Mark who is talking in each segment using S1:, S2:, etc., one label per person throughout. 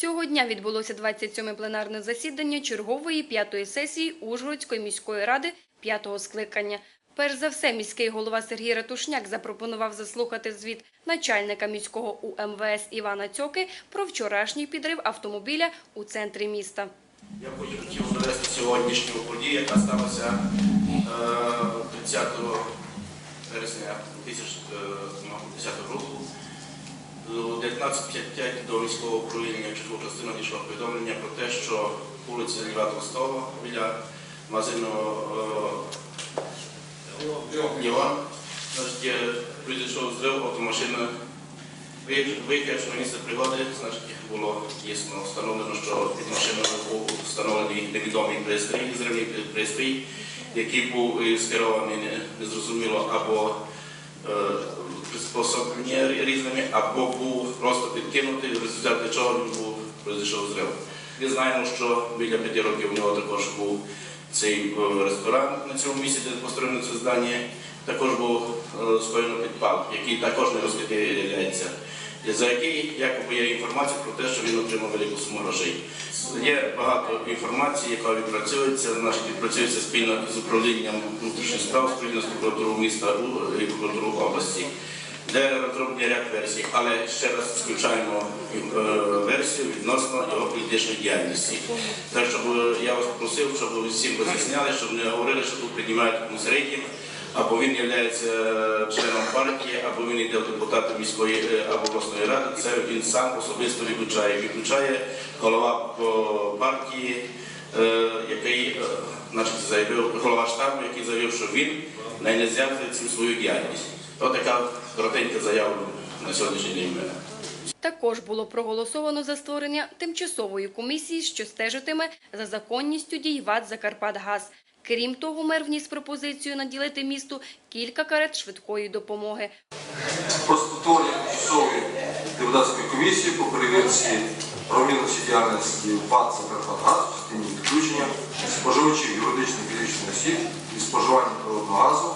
S1: Цього дня відбулося 27-ме пленарне засідання чергової п'ятої сесії Ужгородської міської ради п'ятого скликання. Перш за все, міський голова Сергій Ратушняк запропонував заслухати звіт начальника міського УМВС Івана Цьоки про вчорашній підрив автомобіля у центрі міста.
S2: Я б хотів довести сьогоднішню подію, яка сталася е, 30 вересня 2010 року. О 19.55 до міського управління чергової частини надійшло повідомлення про те, що вулиця Льва Толстого біля магазину значить, е, прийшов зрив автомашини Виїхавши на місце пригоди, значить, було дійсно встановлено, що під машиною був встановлений невідомий пристрій, зривний пристрій, який був скерований незрозуміло або е, приспособлені різними, або був просто підкинутий, в результаті чого він був пройшов зрив. Ми знаємо, що біля п'яти років у нього також був цей е, ресторан на цьому місці, де построєно це здання. Також був е, скоєно підпал, який також не розкриється, за який якоби є інформація про те, що він отримав велику суму грошей. Є багато інформації, яка відпрацьовується, значить відпрацюється спільно з управлінням внутрішніх справ, спільно з прокуратурою міста і прокуратурою області. Де розроблені ряд версій, але ще раз включаємо е, версію відносно його політичної діяльності. Так, щоб е, я вас просив, щоб ви всім роз'ясняли, щоб не говорили, що тут приймають комусь рейтинг, або він є членом партії, або він йде в депутати міської е, або обласної ради. Це він сам особисто виключає. Виключає голова е, партії, е, який е, значить, заявив, голова штабу, який заявив, що він не взяв цим свою діяльність. Така коротенька заява на сьогоднішній день. в мене.
S1: Також було проголосовано за створення тимчасової комісії, що стежитиме за законністю дій ВАД «Закарпатгаз». Крім того, мер вніс пропозицію наділити місту кілька карет швидкої допомоги.
S3: про створення тимчасової депутатської комісії по перевірці правомірності діяльності ПАД «Закарпатгаз» в частині відключення споживачів юридичних фізичних осіб і споживання природного газу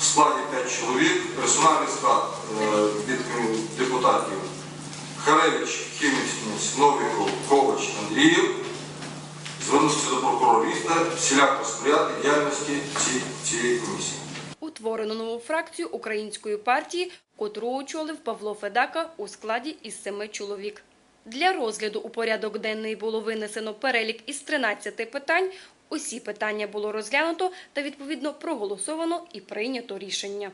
S3: в складі 5 чоловік, персональний склад е, від депутатів Харевич, Хімічніс, Новіков, Ковач, Андріїв, звернутися до прокурора міста, всіляко сприяти діяльності цієї комісії.
S1: Утворено нову фракцію української партії, котру очолив Павло Федака у складі із семи чоловік. Для розгляду у порядок денний було винесено перелік із 13 питань. Усі питання було розглянуто та відповідно проголосовано і прийнято рішення.